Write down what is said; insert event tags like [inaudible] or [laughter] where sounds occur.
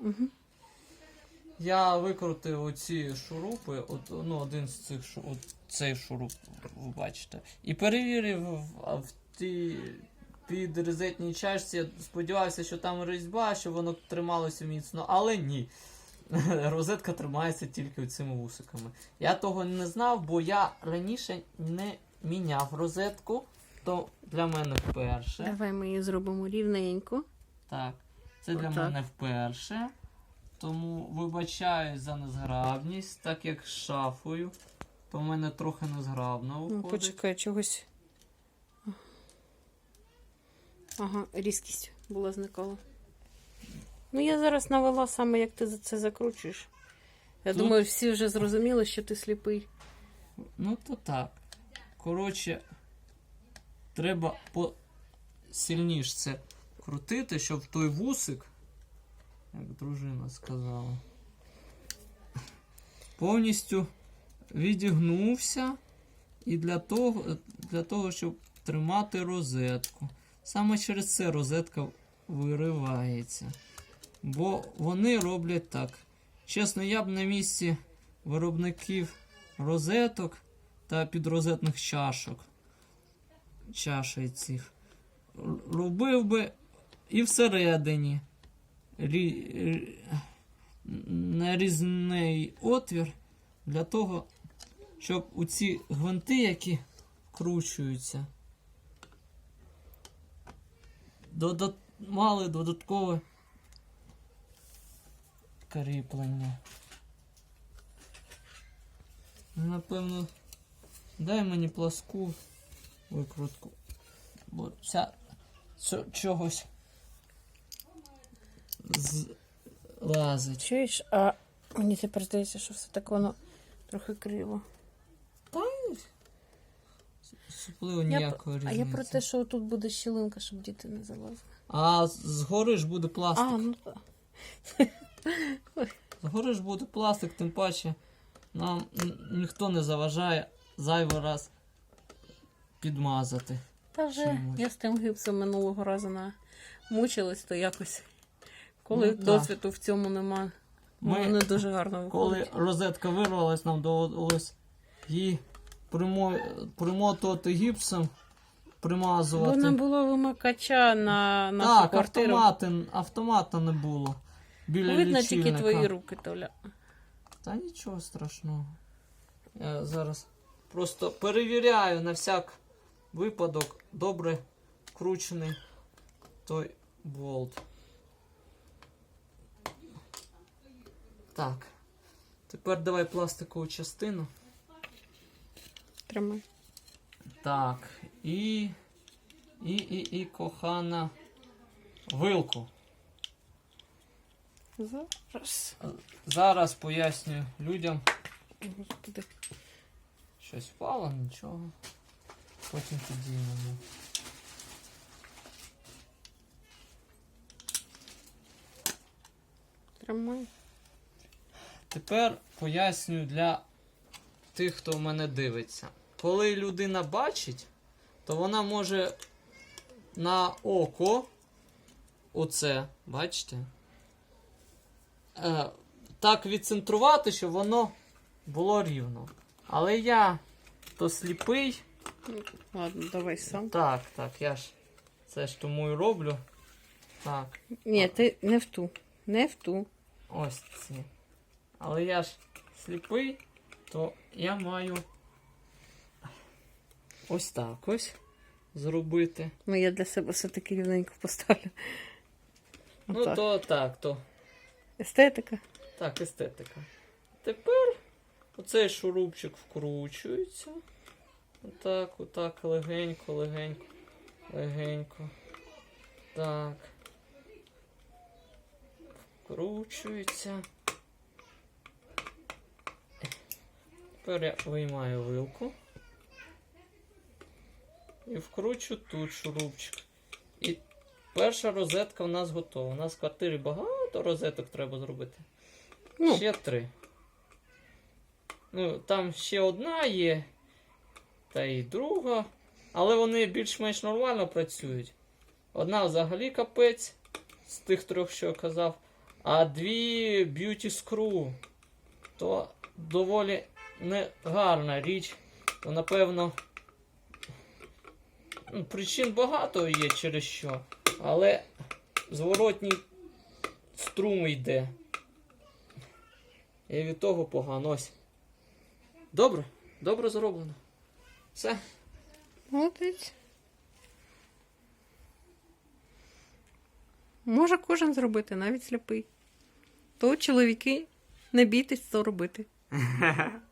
Угу. Я викрутив оці шурупи, от, ну, один з цих от цей шуруп, ви бачите. І перевірив в, в тій підрезетній чашці. Я сподівався, що там різьба, що воно трималося міцно, але ні. [laughs] Розетка тримається тільки цими вусиками. Я того не знав, бо я раніше не міняв розетку, то для мене вперше. Давай ми її зробимо рівненько. Так, це для Отак. мене вперше. Тому вибачаюсь за незграбність, так як з шафою. То в мене трохи незграбно Ну, почекай, чогось. Ага, різкість була зникала. Ну, я зараз навела саме, як ти це закручуєш. Я Тут- думаю, всі вже зрозуміли, що ти сліпий. Ну то так. Коротше, треба посильніше це крутити, щоб той вусик, як дружина сказала, повністю відігнувся і для того, для того, щоб тримати розетку. Саме через це розетка виривається. Бо вони роблять так. Чесно, я б на місці виробників розеток та підрозетних чашок. Чашей цих. Робив би і всередині рі... рі- нарізний отвір для того, щоб у ці гвинти, які вкручуються, додат... мали додаткове кріплення. Напевно, дай мені пласку викрутку. Бо ця чогось злазить. Чуєш, а мені тепер здається, що все так воно трохи криво. Особливо Я, ніякої а я про те, що тут буде щілинка, щоб діти не залазили. А згори ж буде пластик. А, ну так. Згори ж буде пластик, тим паче нам ніхто не заважає зайвий раз підмазати. Та вже Чимось. я з тим гіпсом минулого разу на... мучилась, то якось. Коли Ну, так. в цьому нема, Ми- воно не дуже гарно Коли розетка вирвалась, нам довелось її примо- примотувати гіпсом, примазувати. Бо не було вимикача на нашу так, квартиру. автомати, автомата не було. Біля Видно тільки твої руки, Толя. Та нічого страшного. Я зараз просто перевіряю на всяк випадок добре вкручений той болт. Так. Тепер давай пластикову частину. Тримай. Так. І. І, і, і, кохана. Вилку. Зараз. Зараз поясню людям. Господи. Щось впало, нічого. Потім підіймемо. Тримай. Тепер поясню для тих, хто в мене дивиться. Коли людина бачить, то вона може на око, оце, бачите, е, так відцентрувати, щоб воно було рівно. Але я то сліпий. Ладно, давай сам. Так, так, я ж це ж тому і роблю. Так. Ні, ти не в ту. Не в ту. Ось ці. Але я ж сліпий, то я маю ось так ось зробити. Ну, я для себе все-таки рівненько поставлю. Ну, Отак. то так, то Естетика. так, естетика. Тепер оцей шурупчик вкручується. Отак, отак, легенько, легенько, легенько. Так. Вкручується. Тепер я виймаю вилку. І вкручу тут шурупчик. І перша розетка у нас готова. У нас в квартирі багато розеток треба зробити. Ну. Ще три. Ну, там ще одна є, та й друга. Але вони більш-менш нормально працюють. Одна взагалі капець з тих трьох, що я казав. А дві б'юті скру то доволі негарна річ. То напевно. ну, Причин багато є через що, але зворотній струм йде. І від того погано. Ось. Добре, добре зроблено. Все. Молодець. Може кожен зробити, навіть сліпий. То чоловіки не бійтесь то робити. [laughs]